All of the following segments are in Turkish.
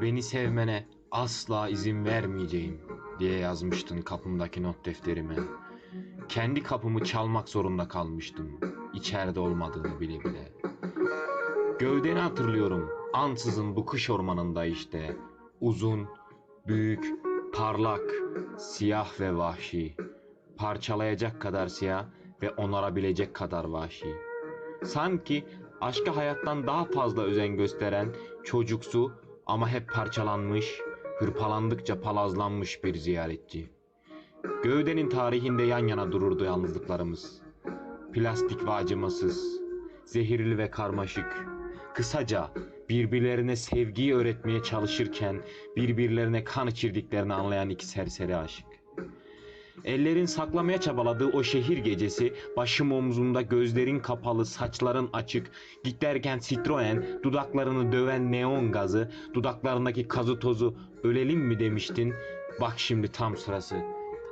Beni sevmene asla izin vermeyeceğim diye yazmıştın kapımdaki not defterime. Kendi kapımı çalmak zorunda kalmıştım. içeride olmadığını bile bile. Gövdeni hatırlıyorum. Ansızın bu kış ormanında işte. Uzun, büyük, parlak, siyah ve vahşi. Parçalayacak kadar siyah ve onarabilecek kadar vahşi. Sanki aşka hayattan daha fazla özen gösteren çocuksu ama hep parçalanmış, hırpalandıkça palazlanmış bir ziyaretçi. Gövdenin tarihinde yan yana dururdu yalnızlıklarımız. Plastik ve acımasız, zehirli ve karmaşık. Kısaca birbirlerine sevgiyi öğretmeye çalışırken birbirlerine kan içirdiklerini anlayan iki serseri aşık. Ellerin saklamaya çabaladığı o şehir gecesi başım omzumda gözlerin kapalı saçların açık git derken Citroen dudaklarını döven neon gazı dudaklarındaki kazı tozu ölelim mi? demiştin. Bak şimdi tam sırası.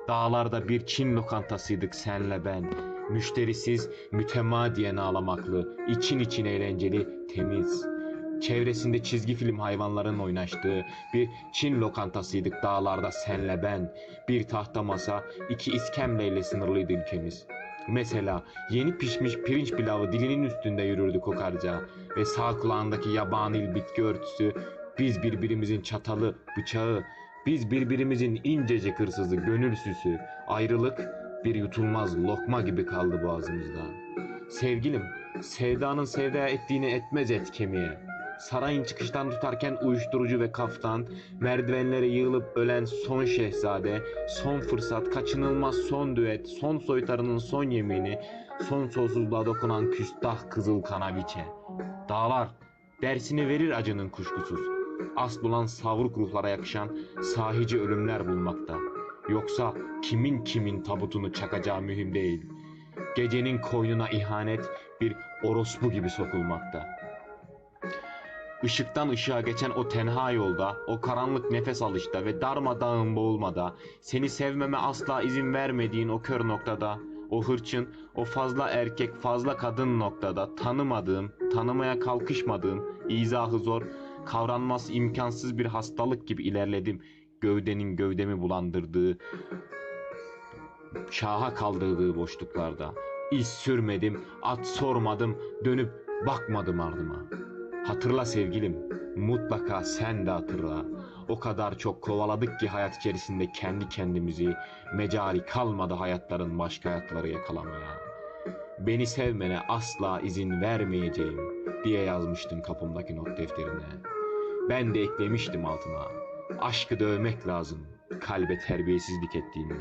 Dağlarda bir Çin lokantasıydık senle ben. Müşterisiz mütemadiyen ağlamaklı için için eğlenceli temiz Çevresinde çizgi film hayvanların oynaştığı bir Çin lokantasıydık dağlarda senle ben. Bir tahta masa, iki iskemleyle sınırlıydı ülkemiz. Mesela yeni pişmiş pirinç pilavı dilinin üstünde yürürdü kokarca ve sağ kulağındaki yabani bitki örtüsü biz birbirimizin çatalı, bıçağı, biz birbirimizin incecik hırsızı, gönül süsü, ayrılık bir yutulmaz lokma gibi kaldı boğazımızda. Sevgilim, sevdanın sevdaya ettiğini etmez et kemiğe. Sarayın çıkıştan tutarken uyuşturucu ve kaftan, merdivenlere yığılıp ölen son şehzade, son fırsat, kaçınılmaz son düet, son soytarının son yemini, son sonsuzluğa dokunan küstah kızıl kanaviçe. Dağlar, dersini verir acının kuşkusuz. As bulan savruk ruhlara yakışan sahici ölümler bulmakta. Yoksa kimin kimin tabutunu çakacağı mühim değil. Gecenin koynuna ihanet bir orospu gibi sokulmakta. Işıktan ışığa geçen o tenha yolda, o karanlık nefes alışta ve darmadağın boğulmada, seni sevmeme asla izin vermediğin o kör noktada, o hırçın, o fazla erkek, fazla kadın noktada tanımadığım, tanımaya kalkışmadığım, izahı zor, kavranmaz imkansız bir hastalık gibi ilerledim. Gövdenin gövdemi bulandırdığı, şaha kaldırdığı boşluklarda. İz sürmedim, at sormadım, dönüp bakmadım ardıma. Hatırla sevgilim, mutlaka sen de hatırla. O kadar çok kovaladık ki hayat içerisinde kendi kendimizi, mecali kalmadı hayatların başka hayatları yakalamaya. Beni sevmene asla izin vermeyeceğim diye yazmıştım kapımdaki not defterine. Ben de eklemiştim altına. Aşkı dövmek lazım kalbe terbiyesizlik ettiğinde.